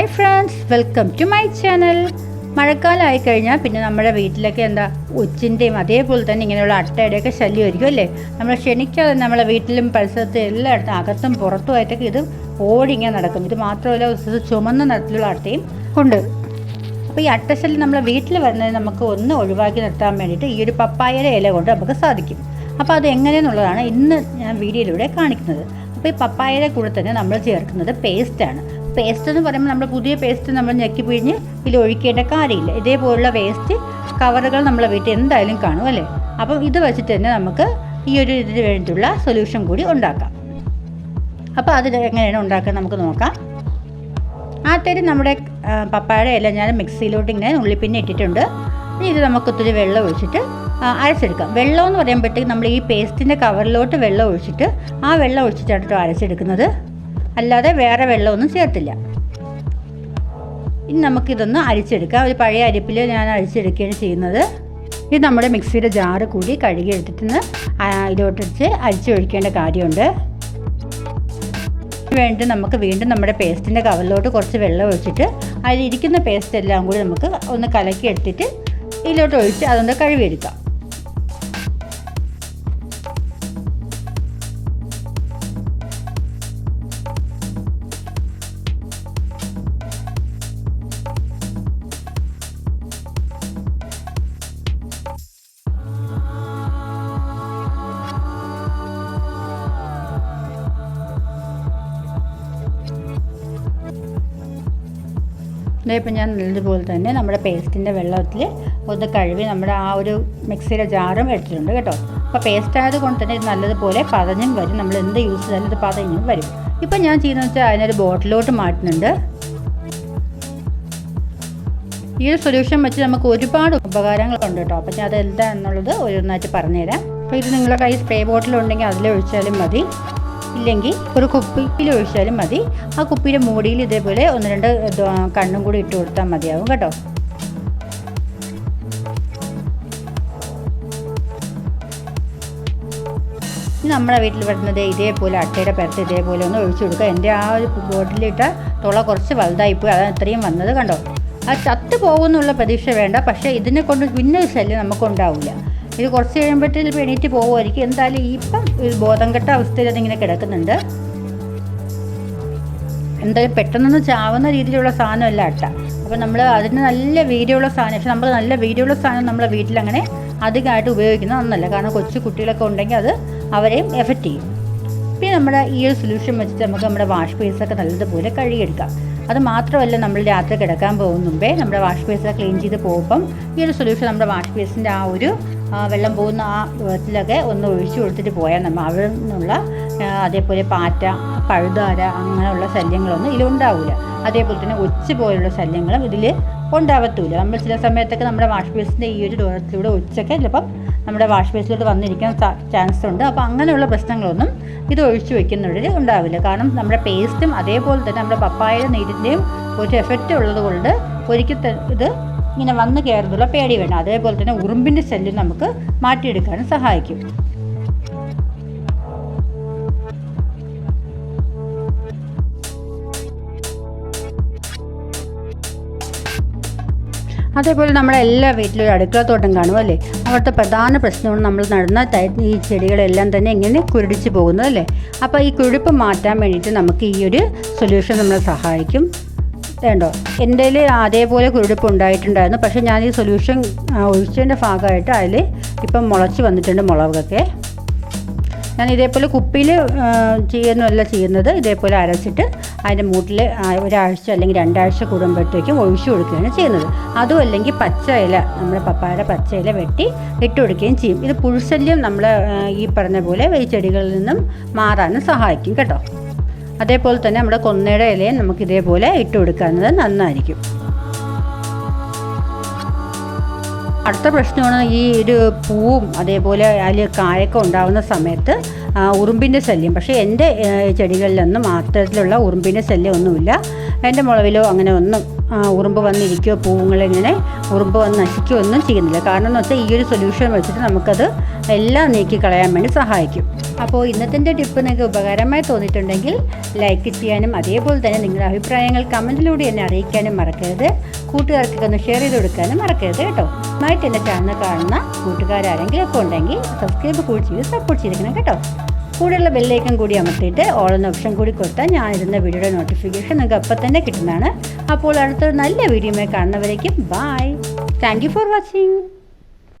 Hi friends welcome to my channel മഴക്കാലമായി കഴിഞ്ഞാൽ പിന്നെ നമ്മുടെ വീട്ടിലൊക്കെ എന്താ ഉച്ചിന്റെയും അതേപോലെ തന്നെ ഇങ്ങനെയുള്ള അട്ടയുടെയൊക്കെ ശല്യമായിരിക്കും അല്ലേ? നമ്മൾ ക്ഷണിക്കാതെ നമ്മളെ വീട്ടിലും പരിസരത്തും എല്ലായിടത്തും അകത്തും പുറത്തുമായിട്ടൊക്കെ ഇത് ഓടിങ്ങനെ നടക്കും. ഇത് മാത്രമല്ല ചുമന്ന നിറത്തിലുള്ള അട്ടയും ഉണ്ട്. അപ്പോൾ ഈ അട്ടശല്യം നമ്മളെ വീട്ടിൽ വരുന്നത് നമുക്ക് ഒന്ന് ഒഴിവാക്കി നിർത്താൻ വേണ്ടിയിട്ട് ഈ ഒരു പപ്പായയുടെ ഇല കൊണ്ട് നമുക്ക് സാധിക്കും. അപ്പോൾ അത് എങ്ങനെയെന്നുള്ളതാണ് ഇന്ന് ഞാൻ വീഡിയോയിലൂടെ കാണിക്കുന്നത്. അപ്പോൾ ഈ പപ്പായയുടെ കൂടെ തന്നെ നമ്മൾ ചേർക്കുന്നത് പേസ്റ്റാണ് പേസ്റ്റ് എന്ന് പറയുമ്പോൾ നമ്മൾ പുതിയ പേസ്റ്റ് നമ്മൾ ഞെക്കി പിഴിഞ്ഞ് ഇതിൽ ഒഴിക്കേണ്ട കാര്യമില്ല. ഇതേപോലുള്ള വേസ്റ്റ് കവറുകൾ നമ്മളെ വീട്ടിൽ എന്തായാലും കാണും അല്ലേ? അപ്പം ഇത് വെച്ചിട്ട് തന്നെ നമുക്ക് ഈ ഒരു ഇതിന് വേണ്ടിയിട്ടുള്ള സൊല്യൂഷൻ കൂടി ഉണ്ടാക്കാം. അപ്പോൾ അത് എങ്ങനെയാണ് ഉണ്ടാക്കുക നമുക്ക് നോക്കാം. ആദ്യത്തെ നമ്മുടെ പപ്പായുടെ എല്ലാം ഞാൻ മിക്സിയിലോട്ട് ഇങ്ങനെ ഉള്ളിപ്പിന്നെ ഇട്ടിട്ടുണ്ട്. ഇത് നമുക്ക് ഒത്തിരി വെള്ളം ഒഴിച്ചിട്ട് അരച്ചെടുക്കാം. വെള്ളം എന്ന് പറയുമ്പോഴത്തേക്ക് നമ്മൾ ഈ പേസ്റ്റിന്റെ കവറിലോട്ട് വെള്ളം ഒഴിച്ചിട്ട് ആ വെള്ളം ഒഴിച്ചിട്ടാണ് കേട്ടോ അരച്ചെടുക്കുന്നത്. അല്ലാതെ വേറെ വെള്ളമൊന്നും ചേർത്തില്ല. ഇനി നമുക്കിതൊന്ന് അരിച്ചെടുക്കാം. ഒരു പഴയ അരിപ്പിൽ ഞാൻ അരിച്ചെടുക്കുകയാണ് ചെയ്യുന്നത്. ഇത് നമ്മുടെ മിക്സിയുടെ ജാറ് കൂടി കഴുകി എടുത്തിട്ട് ഇതിലോട്ടിച്ച് അരിച്ചൊഴിക്കേണ്ട കാര്യമുണ്ട്. വേണ്ടി നമുക്ക് വീണ്ടും നമ്മുടെ പേസ്റ്റിന്റെ കവറിലോട്ട് കുറച്ച് വെള്ളം ഒഴിച്ചിട്ട് അതിലിരിക്കുന്ന പേസ്റ്റ് എല്ലാം കൂടി നമുക്ക് ഒന്ന് കലക്കി എടുത്തിട്ട് ഇതിലോട്ട് ഒഴിച്ച് അതൊന്ന് കഴുകിയെടുക്കാം. ഇപ്പം ഞാൻ നല്ലതുപോലെ തന്നെ നമ്മുടെ പേസ്റ്റിന്റെ വെള്ളത്തിൽ ഒന്ന് കഴുകി നമ്മുടെ ആ ഒരു മിക്സിയുടെ ജാറും എടുത്തിട്ടുണ്ട് കേട്ടോ. അപ്പോൾ പേസ്റ്റ് ആയതുകൊണ്ട് തന്നെ ഇത് നല്ലതുപോലെ പതഞ്ഞും വരും. നമ്മൾ എന്ത് യൂസ് ചെയ്താലും ഇത് പതഞ്ഞും വരും. ഇപ്പം ഞാൻ ചെയ്യുന്നത് വെച്ചാൽ അതിനൊരു ബോട്ടിലോട്ട് മാറ്റുന്നുണ്ട്. ഈ ഒരു സൊല്യൂഷൻ വെച്ച് നമുക്ക് ഒരുപാട് ഉപകാരങ്ങളുണ്ട് കേട്ടോ. അപ്പം ഞാൻ അത് എന്താണെന്നുള്ളത് ഒരു ഓരോന്നായിട്ട് പറഞ്ഞുതരാം. അപ്പോൾ ഇത് നിങ്ങളുടെ കയ്യിൽ സ്പ്രേ ബോട്ടിലുണ്ടെങ്കിൽ അതിലൊഴിച്ചാലും മതി. ഇല്ലെങ്കിൽ ഒരു കുപ്പിയിൽ ഒഴിച്ചാലും മതി. ആ കുപ്പിയുടെ മൂടിയിൽ ഇതേപോലെ ഒന്ന് രണ്ട് കണ്ണും കൂടി ഇട്ട് കൊടുത്താൽ മതിയാവും കേട്ടോ. നമ്മുടെ വീട്ടിൽ വരുന്നത് ഇതേപോലെ അട്ടയുടെ പരത്ത് ഇതേപോലെ ഒന്ന് ഒഴിച്ചു കൊടുക്കുക. എന്റെ ആ ഒരു ബോട്ടിലിട്ട തുള കുറച്ച് വലുതായിപ്പോയി അതാണ് ഇത്രയും വന്നത് കണ്ടോ? ആ ചത്ത് പോകുമെന്നുള്ള പ്രതീക്ഷ വേണ്ട. പക്ഷേ ഇതിനെ കൊണ്ട് പിന്നെ ശല്യം നമുക്കുണ്ടാവില്ല. ഇത് കുറച്ച് കഴിയുമ്പോഴത്തേക്കും എണീറ്റ് പോകുമായിരിക്കും എന്തായാലും ഇപ്പം ബോധം കെട്ട അവസ്ഥയിൽ അതിങ്ങനെ കിടക്കുന്നുണ്ട്. എന്തായാലും പെട്ടെന്നൊന്നും ചാവുന്ന രീതിയിലുള്ള സാധനമല്ല അട്ട അപ്പോൾ നമ്മൾ അതിന് നല്ല വീര്യമുള്ള സാധനം പക്ഷെ നമ്മൾ നല്ല വീര്യമുള്ള സാധനം നമ്മളെ വീട്ടിലങ്ങനെ അധികമായിട്ട് ഉപയോഗിക്കുന്നത് ഒന്നല്ല. കാരണം കൊച്ചു കുട്ടികളൊക്കെ ഉണ്ടെങ്കിൽ അത് അവരെയും എഫക്റ്റ് ചെയ്യും. പിന്നെ നമ്മുടെ ഈ ഒരു സൊല്യൂഷൻ വെച്ചിട്ട് നമുക്ക് നമ്മുടെ വാഷ് ബേസൊക്കെ നല്ലതുപോലെ കഴുകിയെടുക്കാം. അത് മാത്രമല്ല നമ്മൾ രാത്രി കിടക്കാൻ പോകുന്ന മുമ്പേ നമ്മുടെ വാഷ് ബേസൊക്കെ ക്ലീൻ ചെയ്ത് പോകുമ്പം ഈ ഒരു സൊല്യൂഷൻ നമ്മുടെ വാഷ് ബേസിന്റെ ആ ഒരു വെള്ളം പോകുന്ന ആ വെള്ളത്തിലൊക്കെ ഒന്ന് ഒഴിച്ചു കൊടുത്തിട്ട് പോയാൽ നമ്മൾ അവിടെ നിന്നുള്ള അതേപോലെ പാറ്റ പഴുതാര അങ്ങനെയുള്ള ശല്യങ്ങളൊന്നും ഇതിലുണ്ടാവില്ല അതേപോലെ തന്നെ ഒച്ച പോലുള്ള ശല്യങ്ങളും ഇതിൽ ഉണ്ടാവത്തില്ല നമ്മൾ ചില സമയത്തൊക്കെ നമ്മുടെ വാഷ് ബേസിന്റെ ഈ ഒരു ദൂരത്തിലൂടെ ഒച്ചൊക്കെ ചിലപ്പം നമ്മുടെ വാഷ് ബേസിലോട്ട് വന്നിരിക്കാൻ ചാൻസ് ഉണ്ട്. അപ്പോൾ അങ്ങനെയുള്ള പ്രശ്നങ്ങളൊന്നും ഇത് ഒഴിച്ചു വെക്കുന്നതിൽ ഉണ്ടാവില്ല. കാരണം നമ്മുടെ പേസ്റ്റും അതേപോലെ തന്നെ നമ്മുടെ പപ്പായ നീരിന്റെയും ഒരു എഫക്റ്റ് ഉള്ളത് കൊണ്ട് ഒരിക്കൽ ഇത് ഇങ്ങനെ വന്ന് കയറുന്നുള്ള പേടി വേണം അതേപോലെ തന്നെ ഉറുമ്പിന്റെ ശല്യം നമുക്ക് മാറ്റിയെടുക്കാനും സഹായിക്കും. അതേപോലെ നമ്മുടെ എല്ലാ വീട്ടിലും ഒരു അടുക്കളത്തോട്ടം കാണും അല്ലേ? അവിടുത്തെ പ്രധാന പ്രശ്നമാണ് നമ്മൾ നടന്ന ഈ ചെടികളെല്ലാം തന്നെ ഇങ്ങനെ കുരുടിച്ച് പോകുന്നത് അല്ലേ? അപ്പോൾ ഈ കുഴിപ്പ് മാറ്റാൻ വേണ്ടിയിട്ട് നമുക്ക് ഈ ഒരു സൊല്യൂഷൻ നമ്മളെ സഹായിക്കും. വേണ്ടോ എന്റെ അതേപോലെ കുരുടിപ്പ് ഉണ്ടായിട്ടുണ്ടായിരുന്നു. പക്ഷേ ഞാൻ ഈ സൊല്യൂഷൻ ഒഴിച്ചതിന്റെ ഭാഗമായിട്ട് അതിൽ ഇപ്പം മുളച്ച് വന്നിട്ടുണ്ട് മുളകൊക്കെ. ഞാൻ ഇതേപോലെ കുപ്പിയിൽ ചെയ്യുന്നതല്ല ചെയ്യുന്നത് ഇതേപോലെ അരച്ചിട്ട് അതിന്റെ മൂട്ടിൽ ഒരാഴ്ച അല്ലെങ്കിൽ രണ്ടാഴ്ച കൂടുമ്പോഴത്തേക്കും ഒഴിച്ചു കൊടുക്കുകയാണ് ചെയ്യുന്നത്. അതും അല്ലെങ്കിൽ പച്ച ഇല നമ്മുടെ പപ്പായുടെ പച്ച ഇല വെട്ടി ഇട്ട് കൊടുക്കുകയും ചെയ്യും. ഇത് പുഴുശല്യം നമ്മൾ ഈ പറഞ്ഞ പോലെ ഈ ചെടികളിൽ നിന്നും മാറാനും സഹായിക്കും കേട്ടോ. അതേപോലെ തന്നെ നമ്മുടെ കൊന്നയുടെ ഇലയും നമുക്ക് ഇതേപോലെ ഇട്ട് കൊടുക്കുന്നത് നന്നായിരിക്കും. അടുത്ത പ്രശ്നമാണ് ഈ ഒരു പൂവും അതേപോലെ അതിൽ കായൊക്കെ ഉണ്ടാകുന്ന സമയത്ത് ഉറുമ്പിന്റെ ശല്യം. പക്ഷേ എന്റെ ചെടികളിലൊന്നും അത്തരത്തിലുള്ള ഉറുമ്പിന്റെ ശല്യം ഒന്നുമില്ല. എന്റെ മുളവിലോ അങ്ങനെ ഒന്നും ഉറുമ്പ് വന്നിരിക്കുകയോ പൂവുങ്ങളിങ്ങനെ ഉറുമ്പ് വന്ന് നശിക്കുകയോ ഒന്നും ചെയ്യുന്നില്ല. കാരണം എന്ന് വെച്ചാൽ ഈ ഒരു സൊല്യൂഷൻ വെച്ചിട്ട് നമുക്കത് എല്ലാം നീക്കി കളയാൻ വേണ്ടി സഹായിക്കും. അപ്പോൾ ഇന്നത്തെ ടിപ്പ് നിങ്ങൾക്ക് ഉപകാരമായി തോന്നിയിട്ടുണ്ടെങ്കിൽ ലൈക്ക് ചെയ്യാനും അതേപോലെ തന്നെ നിങ്ങളുടെ അഭിപ്രായങ്ങൾ കമന്റിലൂടെ എന്നെ അറിയിക്കാനും മറക്കരുത്. കൂട്ടുകാർക്കൊക്കെ ഒന്ന് ഷെയർ ചെയ്ത് കൊടുക്കാനും മറക്കരുത് കേട്ടോ. നന്നായിട്ട് എന്റെ ചാനൽ കാണുന്ന കൂട്ടുകാരാരെങ്കിലും ഒക്കെ ഉണ്ടെങ്കിൽ സബ്സ്ക്രൈബ് കൂടി ചെയ്ത് സപ്പോർട്ട് ചെയ്തിരിക്കണം കേട്ടോ. കൂടെയുള്ള ബെല്ലേക്കൻ കൂടി അമർത്തിയിട്ട് ഓൾ എന്ന ഓപ്ഷൻ കൂടി കൊടുത്താൽ ഞാൻ ഇരുന്ന വീഡിയോയുടെ നോട്ടിഫിക്കേഷൻ നിങ്ങൾക്ക് അപ്പം തന്നെ കിട്ടുന്നതാണ്. അപ്പോൾ അടുത്തൊരു നല്ല വീഡിയോയുമായി കാണുന്നവരേക്കും ബായ് താങ്ക് ഫോർ വാച്ചിങ്